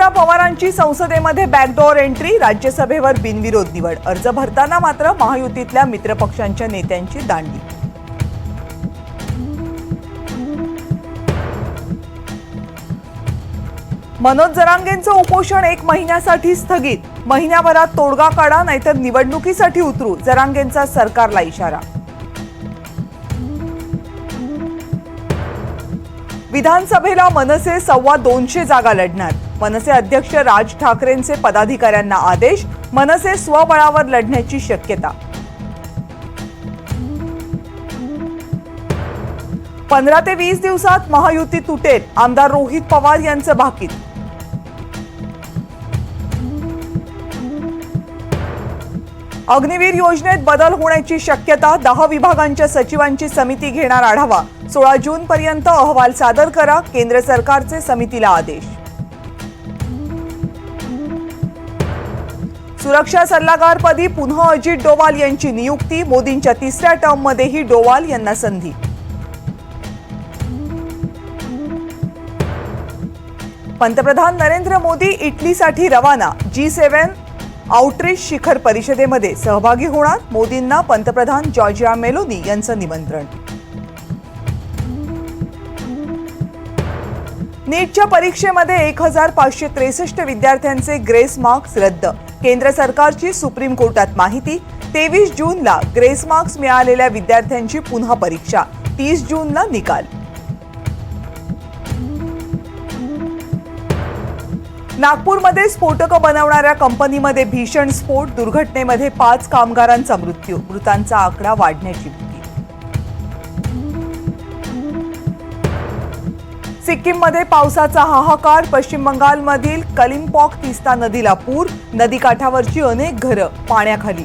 सुनेत्रा पवारांची संसदेमध्ये backdoor entry राज्यसभेवर बिनविरोध निवड. अर्ज भरताना मात्र महायुतीतल्या मित्रपक्षांच्या नेत्यांची दांडी. मनोज जरांगेंचं उपोषण एक महिन्यासाठी स्थगित. महिन्याभरात तोडगा काढा नाहीतर निवडणुकीसाठी उतरू जरांगेंचा सरकारला इशारा. विधानसभेला मनसे सव्वा दोनशे जागा लढणार. मनसे अध्यक्ष राज ठाकरेंचे पदाधिकाऱ्यांना आदेश मनसे स्वबळावर लढण्याची शक्यता. पंधरा ते वीस दिवसात महायुती तुटेल आमदार रोहित पवार यांचं भाकीत. अग्निवीर योजनेत बदल होण्याची शक्यता दहा विभागांच्या सचिवांची समिती घेणार आढावा. सोळा जून पर्यंत अहवाल सादर करा केंद्र सरकारचे समितीला आदेश. सुरक्षा सल्लागारपदी पुन्हा अजित डोवाल यांची नियुक्ती मोदींच्या तिसऱ्या टर्ममध्येही डोवाल यांना संधी. पंतप्रधान नरेंद्र मोदी इटलीसाठी रवाना. जी सेव्हन आउटरीच शिखर परिषदेमध्ये सहभागी होणार मोदींना पंतप्रधान जॉर्जिया मेलोनी यांचं निमंत्रण. नीटच्या परीक्षेमध्ये एक हजार पाचशे त्रेसष्ट विद्यार्थ्यांचे ग्रेस मार्क्स रद्द. केंद्र सरकारची सुप्रीम कोर्टात माहिती तेवीस जूनला ग्रेस मार्क्स मिळालेल्या विद्यार्थ्यांची पुन्हा परीक्षा तीस जूनला निकाल. नागपूरमध्ये स्फोटकं बनवणाऱ्या कंपनीमध्ये भीषण स्फोट दुर्घटनेमध्ये पाच कामगारांचा मृत्यू मृतांचा आकडा वाढण्याची भीती सिक्कीममध्ये पावसाचा हाहाकार पश्चिम बंगालमधील कलिम्पॉक तिस्ता नदीला पूर नदीकाठावरची अनेक घरं पाण्याखाली.